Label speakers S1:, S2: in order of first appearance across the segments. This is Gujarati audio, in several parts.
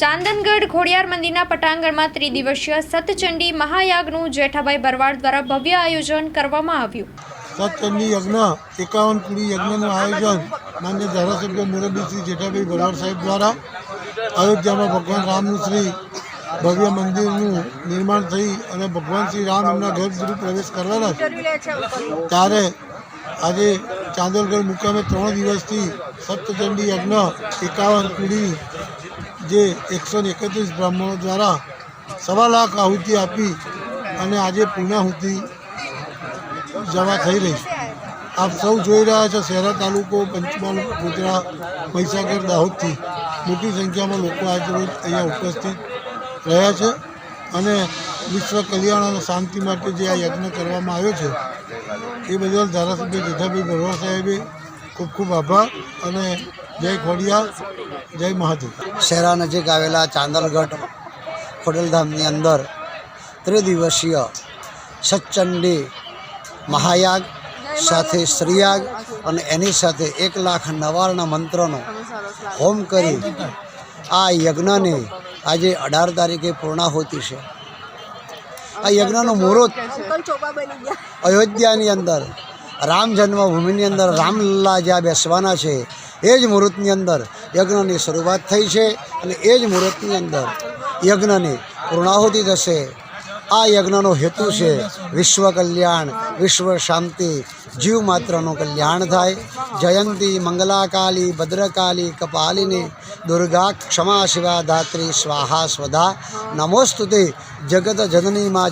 S1: ચાંદનગઢ ખોડિયાર મંદિરના પટાંગણમાં ત્રિદિવસીય સતચંડી મહાયાગનું જેઠાભાઈ ભરવાડ દ્વારા ભવ્ય આયોજન કરવામાં આવ્યું.
S2: સતચંડી યજ્ઞ, એકાવન કુડી યજ્ઞનું આયોજન માન્ય ધારાસભ્ય મુરબી શ્રી જેઠાભાઈ ભરવાડ સાહેબ દ્વારા અયોધ્યામાં ભગવાન રામનું શ્રી ભવ્ય મંદિરનું નિર્માણ થઈ અને ભગવાન શ્રી રામ એમના ગર્ભગૃહ પ્રવેશ કરવાના છે. ત્યારે આજે ચાંદોરગઢ મુકામે ત્રણ દિવસથી સપ્તચંડી યજ્ઞ, એકાવન કુડી જે એકસો ને એકત્રીસ બ્રાહ્મણો દ્વારા સવા લાખ આહુતિ આપી અને આજે પૂર્ણાહુતિ જવા થઈ રહી આપ સૌ જોઈ રહ્યા છો શહેરા તાલુકો પંચમહાલ, ગોધરા, મહીસાગર, દાહોદથી મોટી સંખ્યામાં લોકો આજે રોજ અહીંયા ઉપસ્થિત રહ્યા છે અને વિશ્વ કલ્યાણ અને શાંતિ માટે જે આ યજ્ઞ કરવામાં આવ્યો છે, એ બદલ ધારાસભ્ય જેઠાભાઈ ભરવા સાહેબે ખૂબ ખૂબ આભાર અને જય ખોડિયા જય મહાદેવ.
S3: શહેરા નજીક આવેલા ચાંદલગઢ ખોડલધામની અંદર ત્રિદિવસીય સચંડી મહાયાગ સાથે શ્રીયાગ અને એની સાથે એક લાખ નવારના મંત્રનો હોમ કરી આ યજ્ઞની આજે અઢાર તારીખે પૂર્ણાહુતિ છે. આ યજ્ઞનો મુહૂર્ત અયોધ્યાની અંદર રામ જન્મભૂમિની અંદર રામલલ્લા જ્યાં બેસવાના છે, એ જ મુહૂર્તની અંદર યજ્ઞની શરૂઆત થઈ છે અને એ જ મુહૂર્તની અંદર યજ્ઞની પૂર્ણાહુતિ થશે. આ યજ્ઞનો હેતુ છે વિશ્વ કલ્યાણ, વિશ્વ શાંતિ, જીવ માત્રનું કલ્યાણ થાય. જયંતી મંગલાકાલી, ભદ્રકાલી, કપાલિની, દુર્ગા ક્ષમા શિવા ધાત્રી, સ્વાહા સ્વધા. નમોસ્તુતિ. જગત જનની માં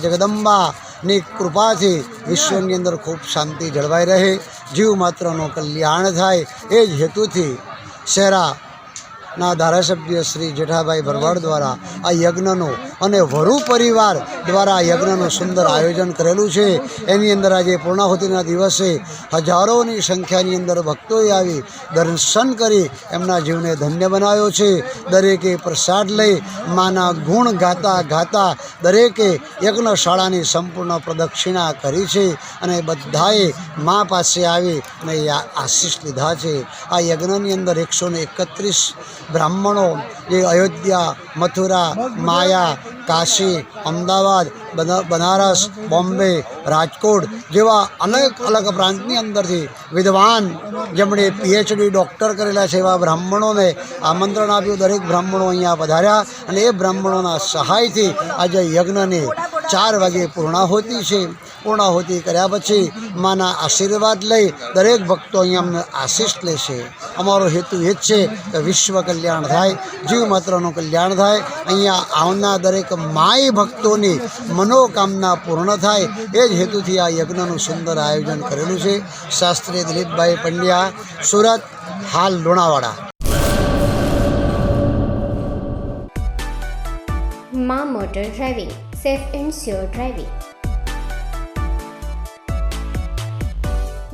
S3: જગદંબાની કૃપાથી વિશ્વની અંદર ખૂબ શાંતિ જળવાઈ રહે. જીવ માત્રનું કલ્યાણ થાય. એ જ હેતુથી શેરા ના ધારાસભ્ય શ્રી જેઠાભાઈ ભરવાડ દ્વારા આ યજ્ઞનું અને વરુ પરિવાર દ્વારા આ યજ્ઞનું સુંદર આયોજન કરેલું છે. એની અંદર આજે પૂર્ણાહુતિના દિવસે હજારોની સંખ્યાની અંદર ભક્તોએ આવી દર્શન કરી એમના જીવને ધન્ય બનાવ્યો છે. દરેકે પ્રસાદ લઈ માના ગુણ ગાતા ગાતા દરેકે યજ્ઞશાળાની સંપૂર્ણ પ્રદક્ષિણા કરી છે અને બધાએ મા પાસે આવી અને આશીષ લીધા છે. આ યજ્ઞની અંદર એકસો એકત્રીસ બ્રાહ્મણો જે અયોધ્યા, મથુરા, માયા, કાશી, અમદાવાદ, બના- બનારસ, બોમ્બે, રાજકોટ જેવા અનેક અલગ પ્રાંતની અંદરથી વિદ્વાન જેમણે પીએચડી ડૉક્ટર કરેલા છે એવા બ્રાહ્મણોને આમંત્રણ આપ્યું. દરેક બ્રાહ્મણો અહીંયા પધાર્યા અને એ બ્રાહ્મણોના સહાયથી આજે યજ્ઞની ચાર વાગે પૂર્ણાહુતિ છે. પૂર્ણાહુતિ કર્યા પછી માના આશીર્વાદ લઈ દરેક ભક્તો અહીંયા અમને આશીષ લેશે અમારો હેતુ એ જ છે કે વિશ્વ કલ્યાણ થાય, જીવ માત્રનું કલ્યાણ થાય. અહીંયા આવનાર દરેક માય ભક્તોની મનોકામના પૂર્ણ થાય. એ જ હેતુથી આ યજ્ઞનું સુંદર આયોજન કરેલું છે. શાસ્ત્રી દિલીપભાઈ પંડ્યા, સુરત, હાલ લુણાવાડા.
S4: મા motor driving, safe and sure driving.